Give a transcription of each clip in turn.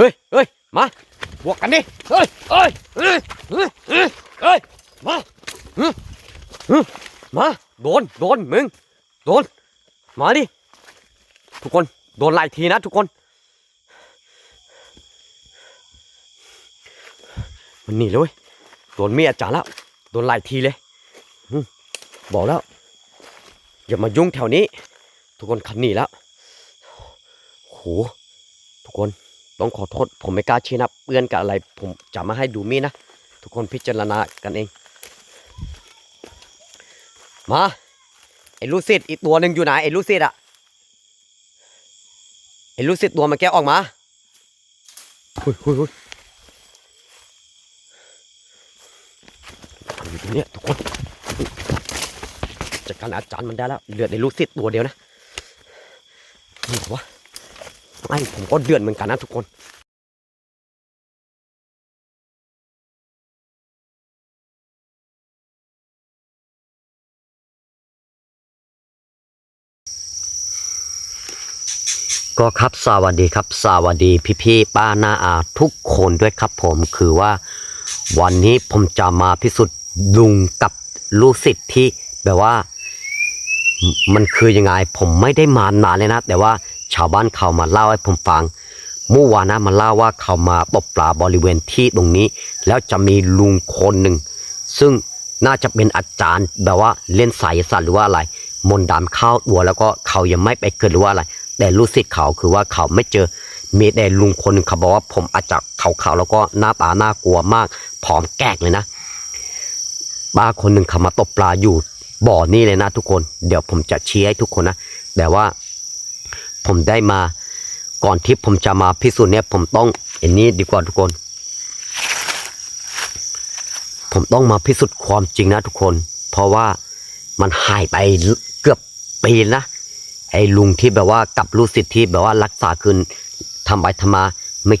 ฮ้ยเฮ้ยมาบวกกันดิเฮ้ยเฮ้ยเฮ้ยเฮ้ยเฮ้ยมาฮึฮึมาโดนโดนมึงโดนมาดิทุกคนโดนไล่ทีนะทุกคน มันหนีเลยโดนเมียอาจาแล้วโดนไล่ทีเลยบอกแล้ว อย่ามายุ่งแถวนี้ ทุกคนขันหนีแล้วโหทุกคน ต้องขอโทษผมไม่กล้าชี้นะเปื้อนกับอะไร ผมจะมาให้ดูมีนะ ทุกคนพิจารณากันเอง มาไอ้ลูซิดอีกตัวหนึ่งอยู่ไหนไอ้ลูซิดอะไอ้ลูซิดตัวมันแกออกมาหุยหุยหุยอยู่ตรงนี้ทุกคนจัดการอาจารย์มันได้แล้วเหลือไอ้ลูซิดตัวเดียวนะนี่เหรอวะ ไอ้ผมก็เดือดเหมือนกันนะทุกคนก็ครับสวัสดีครับ สวัสดีพี่พี่ป้าน้าอาทุกคนด้วยครับผมคือว่า วันนี้ผมจะมาพิสูจน์ลุงกับลูกศิษย์ที่แบบว่า มันคือยังไงผมไม่ได้มานานเลยนะ แต่ว่า ชาวบ้านเขามาเล่าให้ผมฟังเมื่อวานนะมาเล่าว่าเขามาตกปลาบริเวณที่ตรงนี้ แล้วจะมีลุงคนหนึ่ง ซึ่งน่าจะเป็นอาจารย์แบบว่าเล่นไสยศาสตร์หรือว่าอะไร มนต์ดำเข้าตัวแล้วก็เขายังไม่ไปเกิดหรือว่าอะไร แต่รู้สิทธิ์เขาคือว่าเขาไม่เจอมีแต่ลุงคนหนึ่งเขาบอกว่าผมอาจจะขาวๆแล้วก็หน้าตาน่ากลัวมากผอมแกกเลยนะป้าคนหนึ่งเขามาตกปลาอยู่บ่อนี่เลยนะทุกคน เดี๋ยวผมจะชี้ให้ทุกคนนะแต่ว่า ผมได้มา ก่อนที่ผมจะมาพิสูจน์เนี่ยผมต้องอันนี้ดีกว่าทุกคน ผมต้องมาพิสูจน์ความจริงนะทุกคน เพราะว่ามันหายไปเกือบปีนะไอ้ลุงที่แบบว่ากับลูกศิษย์ที่แบบว่ารักษาคืนทำไปทำมาไม่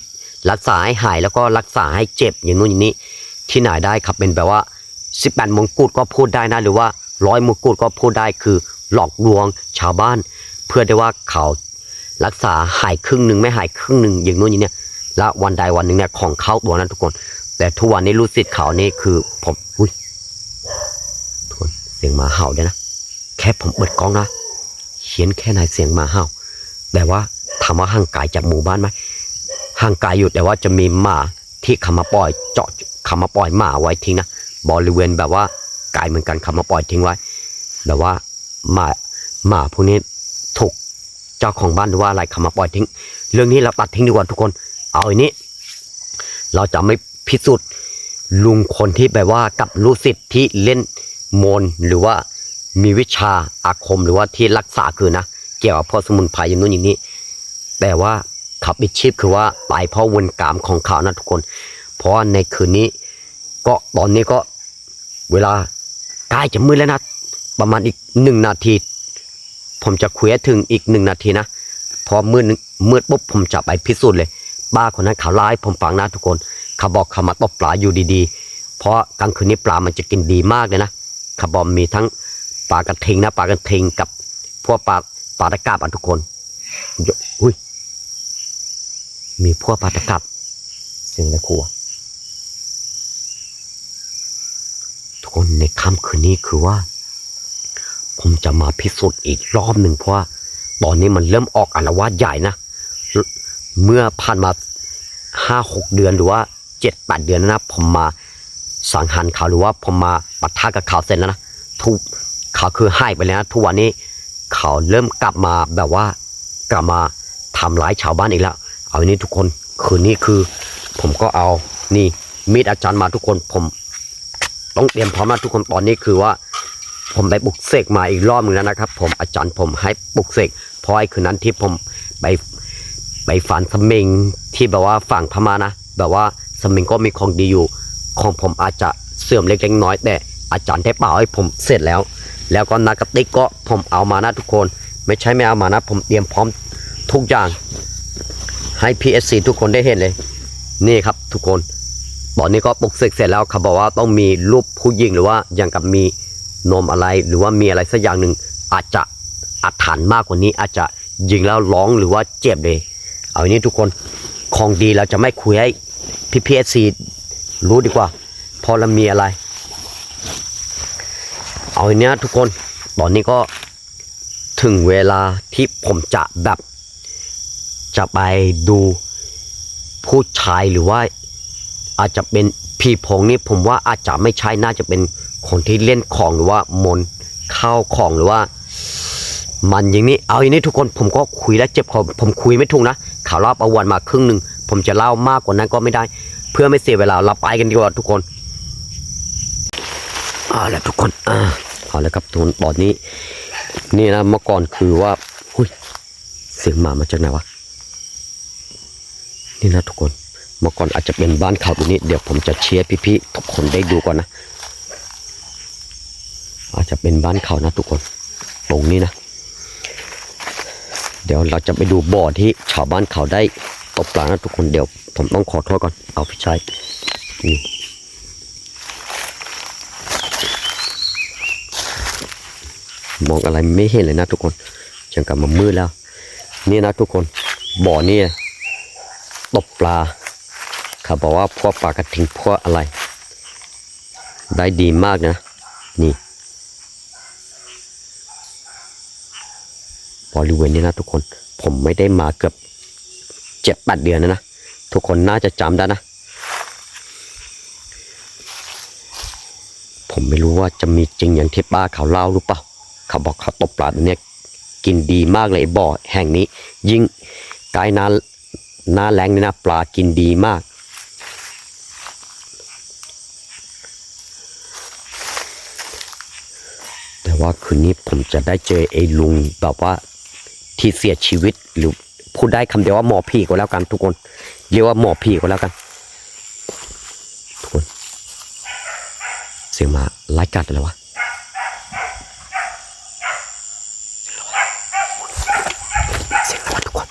รักษาให้หายแล้วก็รักษาให้เจ็บอย่างนู้นอย่างนี้ ที่ไหนได้ครับเป็นแบบว่าสิบแปดมงกุฎก็พูดได้นะหรือว่าร้อยมงกุฎก็พูดได้คือหลอกลวงชาวบ้าน เพื่อได้ว่าเขา รักษาหายครึ่งหนึ่งไม่หายครึ่งหนึ่งอย่างนู้นอย่างนี้แล้ววันใดวันหนึ่งเนี่ยของเข้าตัวนั้นทุกคน แต่ทุกวันนี้ลูกศิษย์เขานี่คือผมอุ้ยทุกคนเสียงหมาเห่าด้วยนะแค่ผมเปิดกล้องนะเขียนแค่ไหนเสียงหมาเห่า แต่ว่าถามว่าห่างไกลจากหมู่บ้านไหมห่างไกลอยู่แต่ว่าจะมีหมาที่เขามาปล่อยเจาะเขามาปล่อยหมาไว้ทิ้งนะบริเวณแบบว่าไกลเหมือนกันเขามาปล่อยทิ้งไว้แบบว่าหมาหมาพวกนี้ เจ้าของบ้านหรือว่าอะไรเขามาปล่อยทิ้ง เรื่องนี้เราตัดทิ้งดีกว่าทุกคน เอาอันนี้ เราจะไม่พิสูจน์ลุงคนที่แบบว่ากับลูกศิษย์ที่เล่นมนหรือว่ามีวิชาอาคมหรือว่าที่รักษาคือนะ เกี่ยวกับพวกสมุนไพรอย่างนู้นอย่างนี้ แต่ว่าขับอิชีพคือว่าตายเพราะวนกรรมของเขานะทุกคน เพราะในคืนนี้ ก็ตอนนี้ก็เวลาใกล้จะมืดแล้วนะ ประมาณอีกหนึ่งนาที ผมจะคุยถึงอีกหนึ่งนาทีนะ พอมืดมืดปุ๊บผมจะไปพิสูจน์เลย บ้าคนนั้นเขาเล่าให้ผมฟังนะทุกคน เขาบอกเขามาตกปลาอยู่ดีๆ เพราะกลางคืนนี้ปลามันจะกินดีมากเลยนะเขาบอกมีทั้งปลากระทิงนะปลากระทิงกับพวกปลาปลาตะกราบอะทุกคนยอุ้ย มีพวกปลาตะกราบเสียงอะไรครัวทุกคนในค่ำคืนนี้คือว่า ผมจะมาพิสูจน์อีกรอบหนึ่งเพราะว่าตอนนี้มันเริ่มออกอาละวาดใหญ่นะ เมื่อผ่านมาห้าหกเดือนหรือว่าเจ็ดแปดเดือนนะผมมาสังหารเขาหรือว่าผมมาปะทะกับเขาเสร็จแล้วนะทุกเขาคือหายไปแล้วนะทุกวันนี้เขาเริ่มกลับมาแบบว่ากลับมาทำร้ายชาวบ้านอีกแล้ว เอาอันนี้ทุกคนคืนนี้คือ ผมก็เอานี่มีดอาจารย์มาทุกคนผม ต้องเตรียมพร้อมนะทุกคนตอนนี้คือว่า ผมไปปลุกเสกมาอีกรอบหนึ่งแล้วนะครับ ผมอาจารย์ผมให้ปลุกเสกเพราะไอ้คืนนั้นที่ผมไปไปฝันสมิงที่แบบว่าฝั่งพม่านะแบบว่าสมิงก็มีของดีอยู่ ของผมอาจจะเสื่อมเล็กๆน้อยแต่อาจารย์ได้เป่าให้ผมเสร็จแล้ว แล้วก็นักกติกก็ผมเอามานะทุกคน ไม่ใช่ไม่เอามานะ ผมเตรียมพร้อมทุกอย่าง ให้ PSC ทุกคนได้เห็นเลย นี่ครับทุกคน ตอนนี้ก็ปลุกเสกเสร็จแล้วเขาบอกว่าต้องมีรูปผู้หญิงหรือว่าอย่างกับมี นมอะไรหรือว่ามีอะไรสักอย่างหนึ่งอาจจะอาถรรพ์มากกว่านี้ อาจจะยิงแล้วร้องหรือว่าเจ็บเลย เอาอย่างนี้ทุกคนของดีเราจะไม่คุยให้พี่พีเอซีรู้ดีกว่า พอเรามีอะไร เอาอันเนี้ยทุกคนตอนนี้ก็ถึงเวลาที่ผมจะแบบ จะไปดูผู้ชายหรือว่าอาจจะเป็นผีโพงนี่ผมว่าอาจจะไม่ใช่น่าจะเป็น คนที่เล่นของหรือว่ามนเข้าของหรือว่า มันอย่างนี้เอาอย่างนี้ทุกคนผมก็คุยแล้วเจ็บคอผมคุยไม่ถูกนะข่าวเล่าประวันมาครึ่งหนึ่งผมจะเล่ามากกว่านั้นก็ไม่ได้ เพื่อไม่เสียเวลาเราไปกันดีกว่าทุกคนเอาละทุกคนอ่าเอาละครับทุกคนตอนนี้ นี่นะเมื่อก่อนคือว่าหุยเสียงหมามาจากไหนวะนี่นะทุกคนเมื่อก่อนอาจจะเป็นบ้านเขาตรงนี้เดี๋ยวผมจะเชียร์พี่ๆทุกคนได้ดูก่อนนะ อาจจะเป็นบ้านเขานะทุกคน ตรงนี้นะ เดี๋ยวเราจะไปดูบ่อที่ชาวบ้านเขาได้ตกปลานะทุกคนเดี๋ยว ผมต้องขอโทษก่อนเอาพี่ชายนี่มองอะไรไม่เห็นเลยนะทุกคนจังกับมันมืดแล้ว นี่นะทุกคนบ่อนี่ตกปลาเขาบอกว่าพวกปลากระทิงพวกอะไร ได้ดีมากนะ นี่ บริเวณนี้นะทุกคนผมไม่ได้มาเกือบเจ็ดแปดเดือนแล้วนะ ทุกคนน่าจะจำได้นะ ผมไม่รู้ว่าจะมีจริงอย่างที่ป้าเขาเล่าหรือเปล่าเขาบอกเขาตกปลาตัวเนี้ยกินดีมากเลยบ่อแห่งนี้ ยิ่งใกล้น้าหน้าแรงนี่นะปลากินดีมาก แต่ว่าคืนนี้ผมจะได้เจอไอ้ลุงแบบว่า ที่เสียชีวิตหรือพูดได้คำเดียวว่าหมอผีก็แล้วกันทุกคน เรียกว่าหมอผีก็แล้วกัน ทุกคน เสียงหมาไล่กัดอะไรวะเสียงอะไรวะทุกคน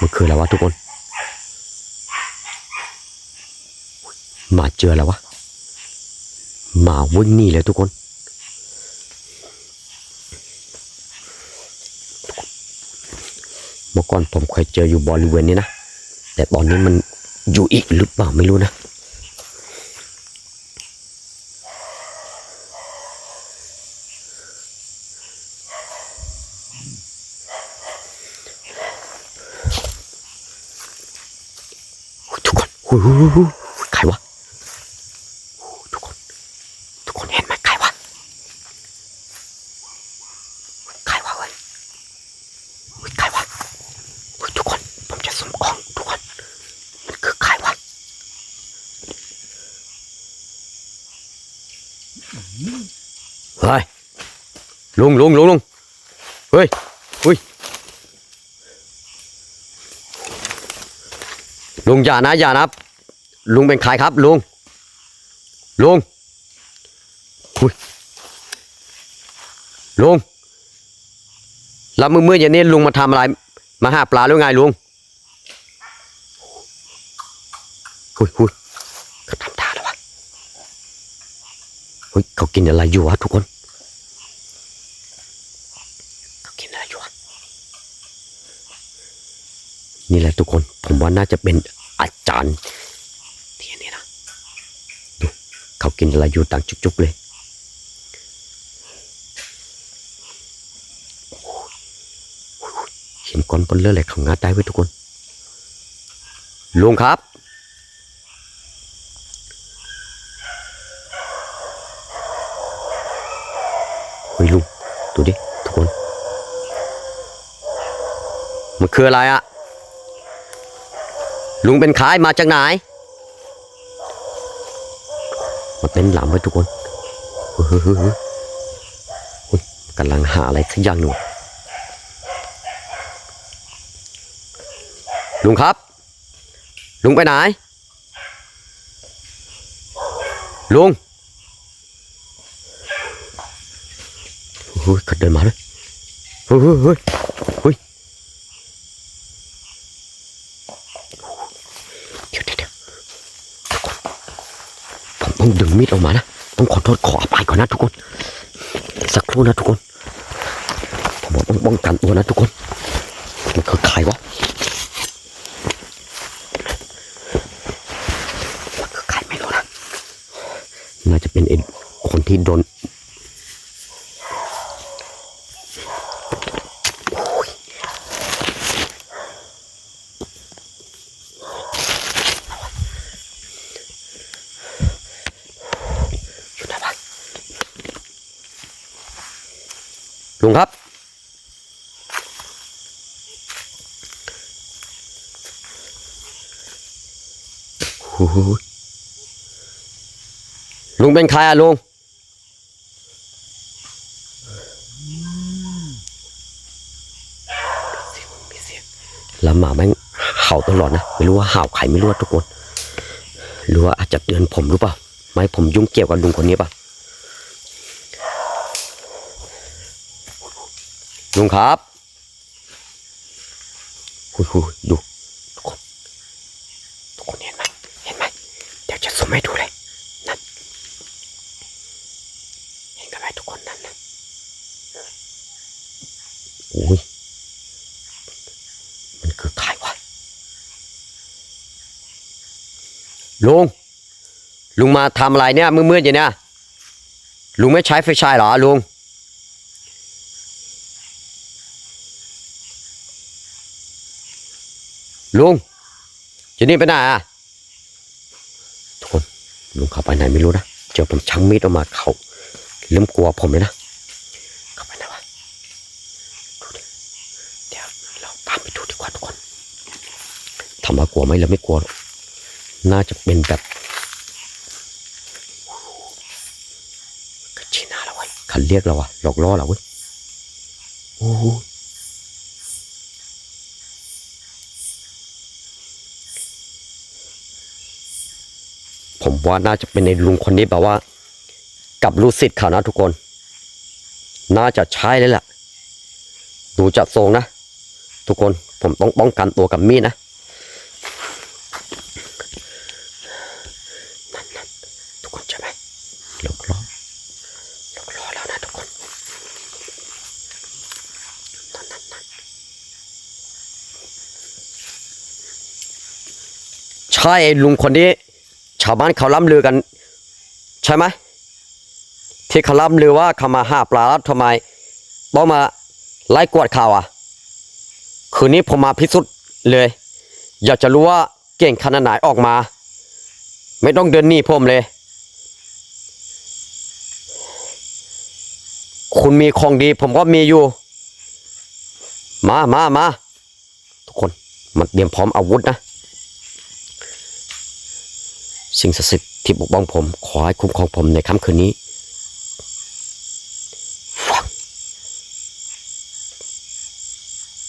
มันคืออะไรวะทุกคน หมาเจอแล้ววะ หมาวิ่งหนีเลยทุกคน เมื่อ ก่อนผมเคยเจออยู่บริเวณนี้นะ แต่ตอนนี้มันอยู่อีกหรือเปล่าไม่รู้นะทุกคนหูหูหูหูใครวะโอ้ทุกคน ทุกคนเห็นไหมใครวะ ใครวะเว้ยเฮ้ยใครวะเฮ้ยทุกคน ผมจะสุ่มกล้องทุกคน มันคือใครวะ เฮ้ย ลุงลุงลุงลุงเฮ้ยเฮ้ยลุงอย่านะอย่านะลุงเป็นใครครับลุงลุงอุยลุงแล้วมือมืออย่างนี้ลุงมาทำอะไร มาหาปลาหรือไงลุงหุยหุยเขาทำท่าแล้ววะเฮ้ยเขากินอะไรอยู่วะทุกคนเขากินอะไรอยู่วะ นี่แหละทุกคน ผมว่าน่าจะเป็นอาจารย์ที่นี่นะดูเขากินอะไรอยู่ต่างจุกๆเลยเห็นก้อนบนเลือดเลยเขางัดได้ไว้ทุกคน ลุงครับ เฮ้ยลุง ดูดิ ทุกคน มันคืออะไรอะ ลุงเป็นใครมาจากไหนมาเต้นหลังไว้ทุกคนเฮ้ยเฮ้ยเฮ้ยเฮ้ยเฮ้ยกำลังหาอะไรสักอย่างหนึ่งลุงครับ ลุงไปไหน ลุงเฮ้ยเขาเดินมาเลยเฮ้ยเฮ้ย เดี๋ยวเดี๋ยวเดี๋ยวทุกคนผม ต้องดึงมีดออกมานะ ต้องขอโทษขออภัยก่อนนะทุกคน สักครู่นะทุกคน ผมบอกต้องป้องกันตัวนะทุกคน มันคือใครวะมันคือใครไม่รู้นะ น่าจะเป็นเอ้คนที่โดนโอ้ยอยู่ไหนวะลุ งครับ ลุงเป็นใครอะลุง แล้วหมาแม่งเห่าตลอดนะ ไม่รู้ว่าเห่าใครไม่รู้ทุกคนหรือว่าอาจจะเตือนผมหรือเปล่า ไม้ผมยุ่งเกี่ยวกับลุงคนนี้ป่ะ ลุงครับหุยหุยดูทุกคนทุกคนเห็นไหมเห็นไหมเดี๋ยวจะซูมให้ดูเลยนั่นเห็นกันไหมทุกคนนั่นนะโอ้ยมันคือใครวะลุงลุงมาทำอะไรเนี่ยมืดๆอย่างเนี้ยลุงไม่ใช้ไฟฉายเหรอลุง ลุงจะนี่ไปไหนอะทุกคนลุงเข้าไปไหนไม่รู้นะเจอผมชังมีดออกมาเขาเริ่มกลัวผมเลยนะเข้าไปไหนวะดูดิเดี๋ยวเราตามไปดูดีกว่าทุกคนถามากลัวไหมเราไม่กลัว น่าจะเป็นแบบกระชินาเราไว้ยคันเรียกเราอะหลอกล่อเราเว้ยโอ้ ผมว่าน่าจะเป็นในลุงคนนี้แบบว่า กับลูกศิษย์เขานะทุกคน น่าจะใช่เลยแหละดูจากทรงนะ ทุกคนผมต้องป้องกันตัวกับมีดนะนั่นนั่นทุกคนใช่ไหมหลอกล้อหลอกล้อแล้วนะทุกคนนั่นนั่นนั่นใช่ลุงคนนี้ ชาวบ้านเขาล่ำลือกัน ใช่ไหมที่เขาล่ำลือว่าเขามาหาปลาแล้วทำไม ต้องมาไล่กวดเขาอะ คืนนี้ผมมาพิสูจน์เลย อยากจะรู้ว่าเก่งขนาดไหนออกมา ไม่ต้องเดินหนีผมเลย คุณมีของดีผมก็มีอยู่ มามามาทุกคนมาเตรียมพร้อมอาวุธนะ สิ่งศักดิ์สิทธิ์ที่ปกป้องผม ขอให้คุ้มครองผมในค่ำคืนนี้ฟัง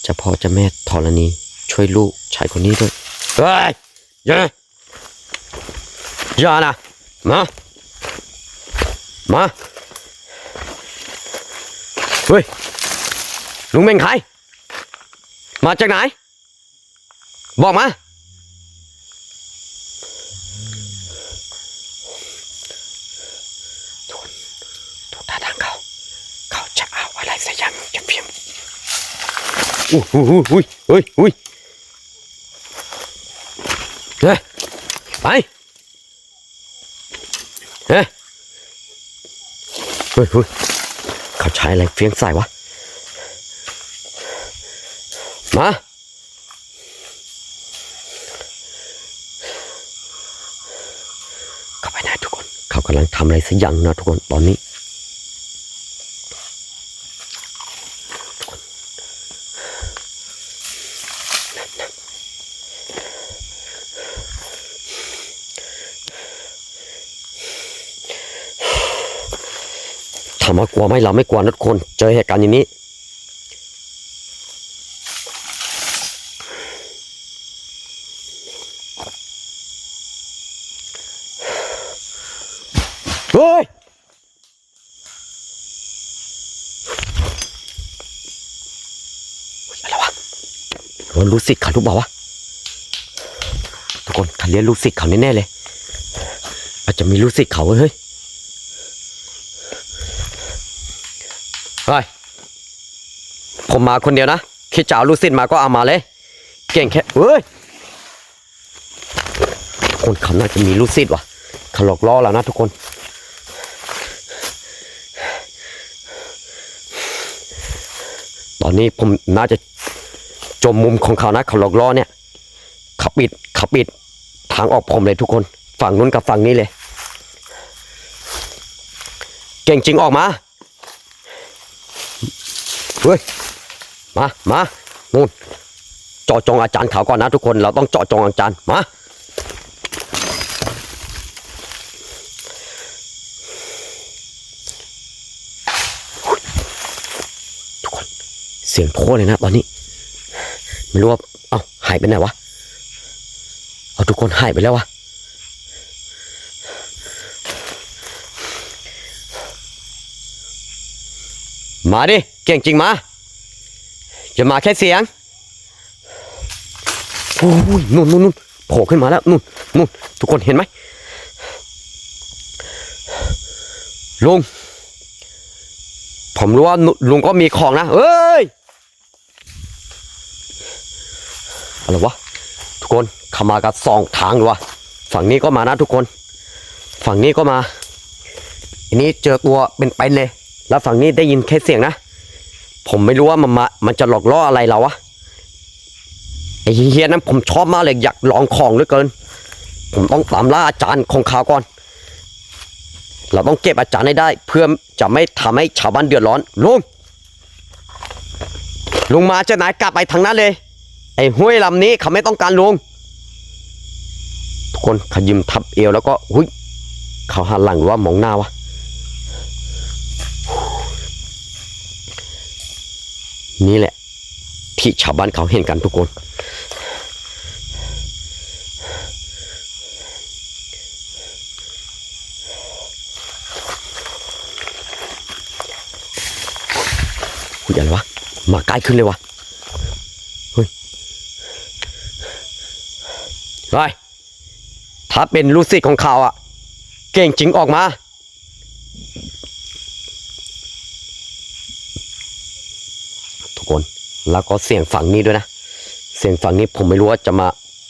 เจ้าพ่อเจ้าแม่ธรณีช่วยลูกชายคนนี้ด้วยเฮ้ยอย่าอย่านะมามาเฮ้ยลุงเป็นใครมาจากไหน บอกมา ทุนทุกท่าทางเขา เขาจะเอาอะไรสักอย่างจะเพียง อุ้ยอุ้ยอุ้ยอุ้ยเฮ้ยไปเฮ้ยเฮ้ยเฮ้ยเขาใช้อะไรเฟี้ยงใส่วะ มาเข้าไปนะทุกคน เขากำลังทำอะไรสักอย่างนะทุกคนตอนนี้ามว่ากลัวไหมเราไม่กลัวนะทุกคน เจอเหตุการณ์อย่างนี้ เฮ้ยอะไรวะโดนลูกศิษย์เขารู้เปล่าวะทุกคนเขาเรียนลูกศิษย์เขาแน่ๆเลย อาจจะมีลูกศิษย์เขาเฮ้ย เฮ้ยผมมาคนเดียวนะ คิดจะเอาลูกศิษย์มาก็เอามาเลย เก่งแค่เฮ้ย คนเขาน่าจะมีลูกศิษย์ว่ะเขาหลอกล่อแล้วนะทุกคน ตอนนี้ผมน่าจะจมมุมของเขานะเขาหลอกล่อเนี่ยเขาปิดเขาปิดทางออกผมเลยทุกคน ฝั่งนู้นกับฝั่งนี้เลย เก่งจริงออกมา เฮ้ย มามานู่นเจาะจงอาจารย์เขาก่อนนะทุกคน เราต้องเจาะจงอาจารย์ มา ทุกคน เสียงโทษเลยนะตอนนี้ไม่รู้ว่า เอ้า หายไปไหนวะ เอาทุกคนหายไปแล้ววะ มาดิ เก่งจริงมาอย่ามาแค่เสียง โอ้ยนู่นนู่นนู่นโผล่ขึ้นมาแล้วนู่นนู่นทุกคนเห็นไหมลุง ผมรู้ว่าลุงก็มีของนะ เอ้ย อะไรวะ ทุกคนขามากับสองทางเลยวะ ฝั่งนี้ก็มานะทุกคน ฝั่งนี้ก็มา อันนี้เจอตัวเป็นไปเลย แล้วฝั่งนี้ได้ยินแค่เสียงนะ ผมไม่รู้ว่ามันมามันจะหลอกล่ออะไรเราวะไอ้เฮียนั้นผมชอบมากเลยอยากลองของเหลือเกิน ผมต้องตามล่าอาจารย์ของเขาก่อน เราต้องเก็บอาจารย์ให้ได้ เพื่อจะไม่ทำให้ชาวบ้านเดือดร้อนลุงลุงมาจะไหนกลับไปทางนั้นเลย ไอ้ห้วยลำนี้เขาไม่ต้องการลุงทุกคนขยิมทับเอวแล้วก็หุยเขาหันหลังหรือว่ามองหน้าวะ นี่แหละ ที่ชาวบ้านเขาเห็นกันทุกคน คุยอะไรวะ มาใกล้ขึ้นเลยวะเฮ้ยเฮ้ยถ้าเป็นลูกศิษย์ของเขาอะเก่งจริงออกมา ทุกคน แล้วก็เสียงฝั่งนี้ด้วยนะ เสียงฝั่งนี้ผมไม่รู้ว่าจะมา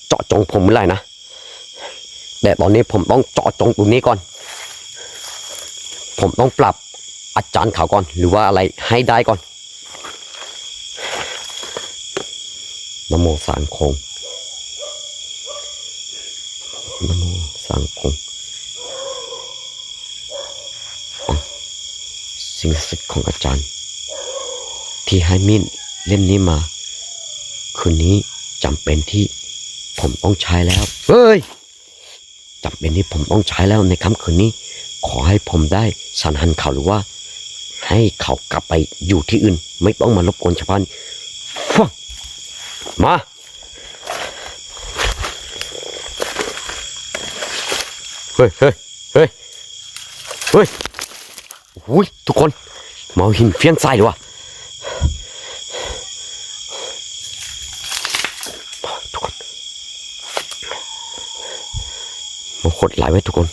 เจาะจงผมเมื่อไหร่นะ แต่ตอนนี้ผมต้องเจาะจงตรงนี้ก่อน ผมต้องปรับอาจารย์เขาก่อน หรือว่าอะไรให้ได้ก่อนนโมสามคงนโมสามคงสิ่งศักดิ์สิทธิ์ของอาจารย์ ที่ให้มีด เล่มนี้มา คืนนี้จำเป็นที่ผมต้องใช้แล้วเฮ้ยจำเป็นที่ผมต้องใช้แล้วในค่ำคืนนี้ ขอให้ผมได้สันหันเขาหรือว่า ให้เขากลับไปอยู่ที่อื่น ไม่ต้องมารบกวนชาวบ้านฟังมาเฮ้ยเฮ้ยเฮ้ยเฮ้ยโอ้ยทุกคนมาเอาหินเฟี้ยงใส่เลยวะ ทุกคน มาขดไหลไว้ทุกคน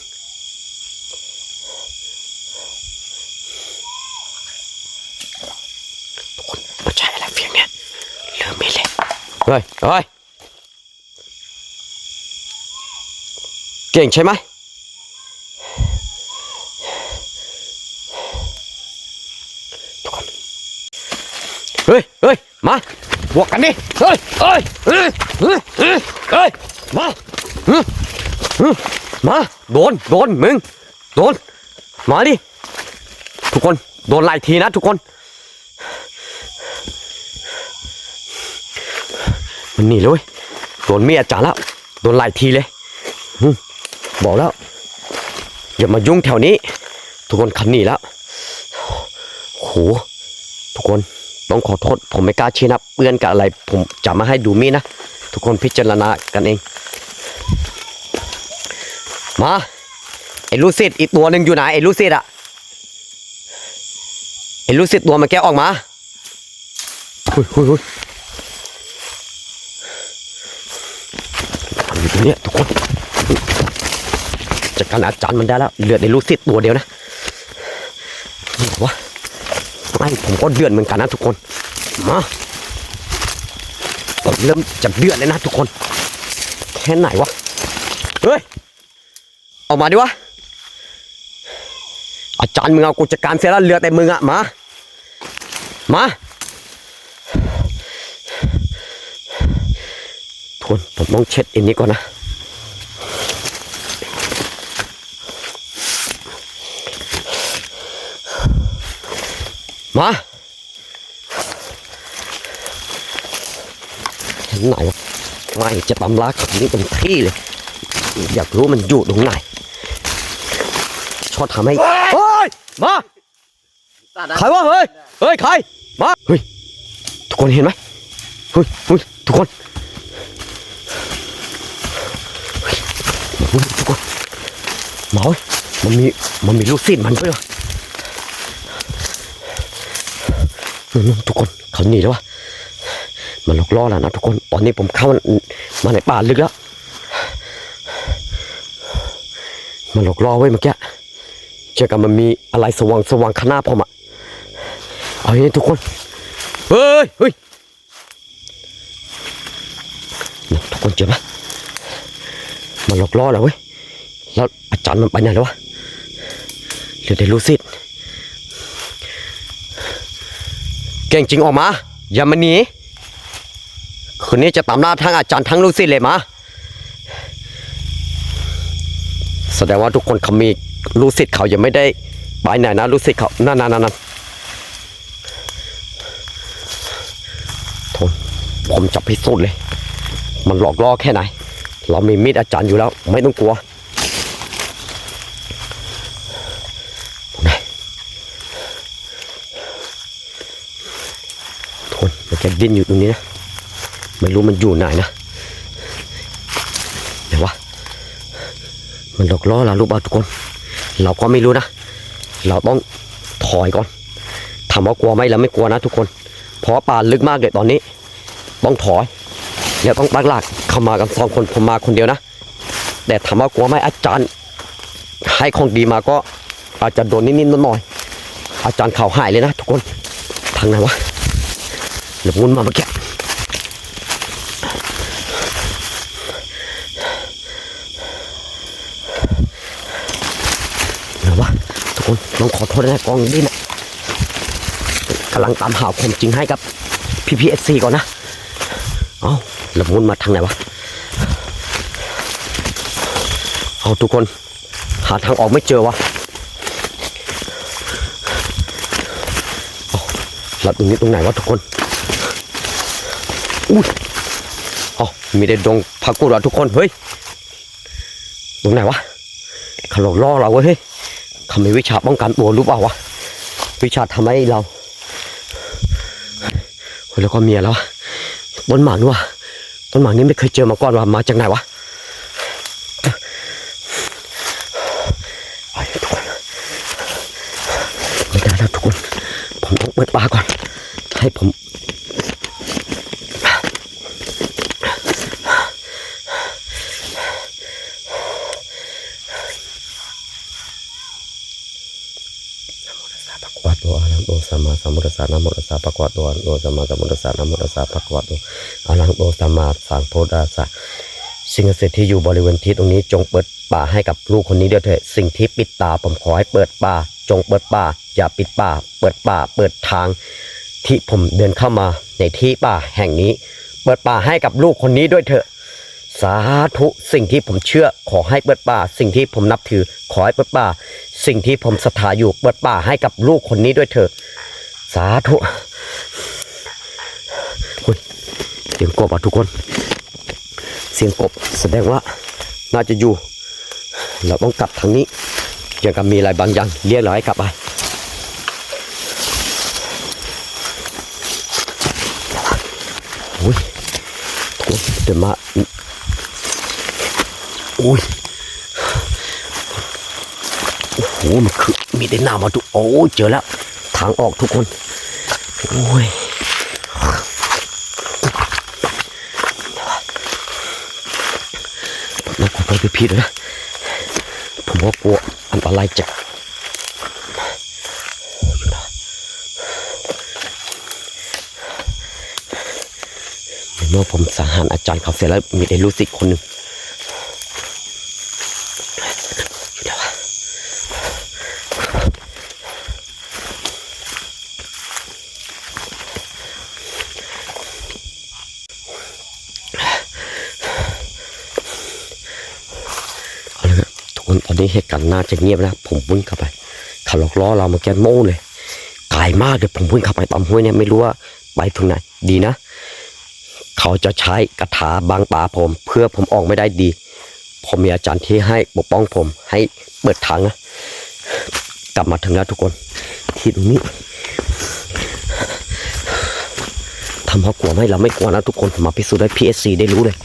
ทุกคนมาใช้อะไรเฟียงเนี่ยเริ่มมีเลยเฮ้ยเฮ้ยเก่งใช่ไหมทุกคนเฮ้ยเฮ้ยมาบวกกันดิเฮ้ยเฮ้ยเฮ้ยเฮ้ยเฮ้ยมา มา โดน โดน มึง โดน มาดิ ทุกคน โดนไล่ทีนะทุกคน มันหนีเลย โดนเมียจ่าแล้ว โดนไล่ทีเลย บอกแล้ว อย่ามายุ่งแถวนี้ ทุกคนขันหนีแล้วโห ทุกคนต้องขอโทษ ผมไม่กล้าชี้นะเปื้อนกับอะไร ผมจะมาให้ดูมีนะ ทุกคนพิจารณากันเอง มาไอ้ลูกศิษย์อีกตัวหนึ่งอยู่ไหนไอ้ลูกศิษย์อะไอ้ลูกศิษย์ตัวมันแกออกมาหุยหุยหุยอยู่ตรงนี้ทุกคนจัดการอาจารย์มันได้แล้วเหลือในลูกศิษย์ตัวเดียวนะวะไม่ผมก็เดือดเหมือนกันนะทุกคนมาผมเริ่มจะเดือดเลยนะทุกคน แค่ไหนวะ เฮ้ย ออกมาดิวะ อาจารย์มึงเอากูจัดการเสียแล้วเหลือแต่มึงอะมา มาทวนผมต้องเช็ดอันนี้ก่อนนะ มาไหนไม่จะตำลาขับนี้เต็มที่เลย อยากรู้มันอยู่ตรงไหน ชอบทำให้เฮ้ยมาใครวะเฮ้ยเฮ้ยใครมาเฮ้ยทุกคนเห็นไหมเฮ้ยเฮ้ยทุกคนเฮ้ยเฮ้ยทุกคนหมาเว้ยมันมีมันมีลูกศิษย์มันด้วยวะนู่นๆทุกคนเขาหนีแล้ววะมันหลอกล่อแล้วนะทุกคนตอนนี้ผมเข้ามามาในป่าลึกแล้วมันหลอกล่อไว้ยเมื่อกี้ จอกันมันมีอะไรสว่างสว่างข้างหน้าผมอะเอาอย่างนี้ทุกคน เฮ้ยเฮ้ยนะทุกคนเจอไหมมันหลอกล่อแล้วเว้ย แล้วอาจารย์มันไปไหนแล้ววะเหลือแต่ลูซิดเก่งจริงออกมา อย่ามาหนีคืนนี้จะตามล่าทั้งอาจารย์ทั้งลูซิดเลยมา แสดงว่าทุกคนเขามี ลูซิดเขายังไม่ได้ไปไหนนะลูซิดเขานั่นนั่นนั่นทนผมจับพิสูจน์เลย มันหลอกล่อแค่ไหน เรามีมีดอาจารย์อยู่แล้ว ไม่ต้องกลัวไหนทนมันจะดิ้นอยู่ตรงนี้นะไม่รู้มันอยู่ไหนนะเดี๋ยววะมันหลอกล่อเรารู้ป่ะทุกคน เราก็ไม่รู้นะ เราต้องถอยก่อนถามว่ากลัวไหมเราไม่กลัวนะทุกคน เพราะว่าป่าลึกมากเลยตอนนี้ ต้องถอยแล้วต้องปักหลักเข้ามากันสองคนผมมาคนเดียวนะ แต่ถามว่ากลัวไหมอาจารย์ให้ของดีมาก็อาจจะโดนนิดๆหน่อยๆอาจารย์เข่าหายเลยนะทุกคนทางไหนวะเหลือบงุนมาเมื่อกี้ไหนวะทุก คนต้องขอโทษนะกองนี้นะกำลังตามหาความจริงให้กับพี่พีเอสซีก่อนนะ เอาแล้วมุนมาทางไหนวะ เอาทุกคนหาทางออกไม่เจอวะเอาแล้วตรงนี้ตรงไหนวะทุกคน อุ้ยเอามีแต่ดงพักกูเหรอทุกคน เฮ้ย ตรงไหนวะขลอกล่อเราเว้ย เขามีวิชาป้องกันตัวรู้เปล่าวะ วิชาทำให้เราแล้วก็เมียแล้วต้นหมากนี่วะต้นหมากนี้ไม่เคยเจอมาก่อนว่ะมาจากไหนวะทุกคนไม่ได้แล้วทุกคน ผมต้องเปิดปาก่อน ให้ผมปักวาตัวอะระหะโตสั มมาสัมพุทธัสสะนะโมตัสสะปักวาตัวอะระหะโตสัมมาสัมพุทธัสสะนะโมตัสสะปักวาตัวอะระหะโตสัมมาสัมพุทธัสสะสิ่งศักดิ์สิทธิ์ที่อยู่บริเวณทิศตรงนี้จงเปิดป่าให้กับลูกคนนี้ด้วยเถิดสิ่งที่ปิดตาผมขอให้เปิดป่า จงเปิดป่า อย่าปิดป่า เปิดป่า เปิดทาง ที่ผมเดินเข้ามาในที่ป่าแห่งนี้ เปิดป่าให้กับลูกคนนี้ด้วยเถอะ สาธุสิ่งที่ผมเชื่อขอให้เปิดป่า สิ่งที่ผมนับถือขอให้เปิดป่า สิ่งที่ผมศรัทธาอยู่เปิดป่าให้กับลูกคนนี้ด้วยเถอะ สาธุอุ๊ยเสียงกบอะทุกคน เสียงกบแสดงว่าน่าจะอยู่ เราต้องกลับทางนี้ยังกับมีอะไรบางอย่างเรียกเราให้กลับไปอุ้ยโอ้ยเดี๋ยวมาอุ้ยโอ้โหมันคือมีได้หน้ามาทุกโอ้เจอแล้ว ทางออกทุกคน โอ้ยผมขอโทษพี่ๆด้วยนะ ผมว่ากลัวอันตรายจากเมื่อผมสังหารอาจารย์เขาเสร็จแล้วมีได้รู้สิกคนหนึ่งอยู่ไหนวะเอาละครับทุกคนตอนนี้ เหตุการณ์น่าจะเงียบแล้วผมวิ่งเข้าไปขาลอกล้อเรามาแกนโม่เลยไกลมากเลยผมวิ่งเข้าไปตามห้วยเนี่ยไม่รู้ว่าไปถึงไหนดีนะ เขาจะใช้กระถาบางตาผม เพื่อผมออกไม่ได้ดี ผมมีอาจารย์ที่ให้ปกป้องผม ให้เปิดทางนะกลับมาถึงแล้วทุกคน ที่ตรงนี้ทำเขากลัวไหมเราไม่กลัวนะทุกคนมาพิสูจน์ให้ PSC ได้รู้เลย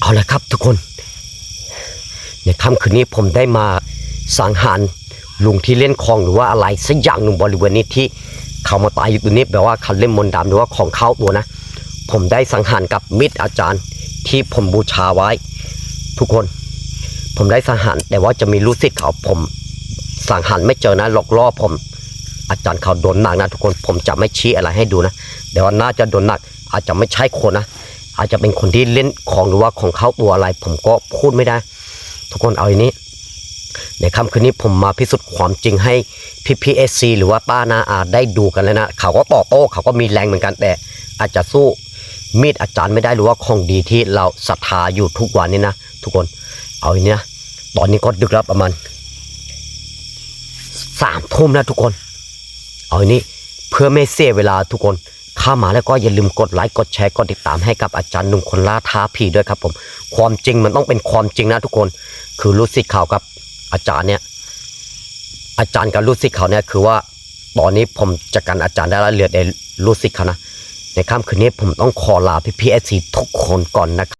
เอาละครับทุกคน ใน ค่ำคืนนี้ผมได้มาสังหารลุงที่เล่นของหรือว่าอะไรสักอย่างหนึ่งบริเวณนี้ที่เขามาตายอยู่ตรงนี้แบบว่าเขาเล่นมนต์ดำหรือว่าของเขาตัวนะ ผมได้สังหารกับมิตรอาจารย์ที่ผมบูชาไว้ ทุกคน ผมได้สังหารแต่ว่าจะมีลูกศิษย์เขาผมสังหารไม่เจอนะหลอกล่อผม อาจารย์เขาโดนหนักนะ ทุกคนผมจะไม่ชี้อะไรให้ดูนะแต่ว่าน่าจะโดนหนัก อาจจะไม่ใช่คนนะอาจจะเป็นคนที่เล่นของหรือว่าของเขาตัวอะไร ผมก็พูดไม่ได้ ทุกคนเอาอย่างนี้ ในค่ำคืนนี้ผมมาพิสูจน์ความจริงให้พี่พีเอซีหรือว่าป้านาอาได้ดูกันแล้วนะ เขาก็ต่อโต้เขาก็มีแรงเหมือนกันแต่อาจจะสู้มีดอาจารย์ไม่ได้หรือว่าของดีที่เราศรัทธาอยู่ทุกวันนี้นะทุกคนเอาอย่างนี้นะตอนนี้ก็ดึกแล้วประมาณสามทุ่มนะทุกคน เอาอย่างนี้เพื่อไม่เสียเวลาทุกคน ถ้ามาแล้วก็อย่าลืมกดไลค์กดแชร์กดติดตามให้กับอาจารย์หนุ่มคนล่าท้าผีด้วยครับผมความจริงมันต้องเป็นความจริงนะทุกคน คือลูกศิษย์เขากับอาจารย์เนี่ยอาจารย์กับลูกศิษย์เขาเนี่ยคือว่าตอนนี้ผมจะกันอาจารย์ได้แล้วเหลือแต่ลูกศิษย์เขานะในค่ำคืนนี้ผมต้องขอลาพี่พีเอซีทุกคนก่อนนะครับ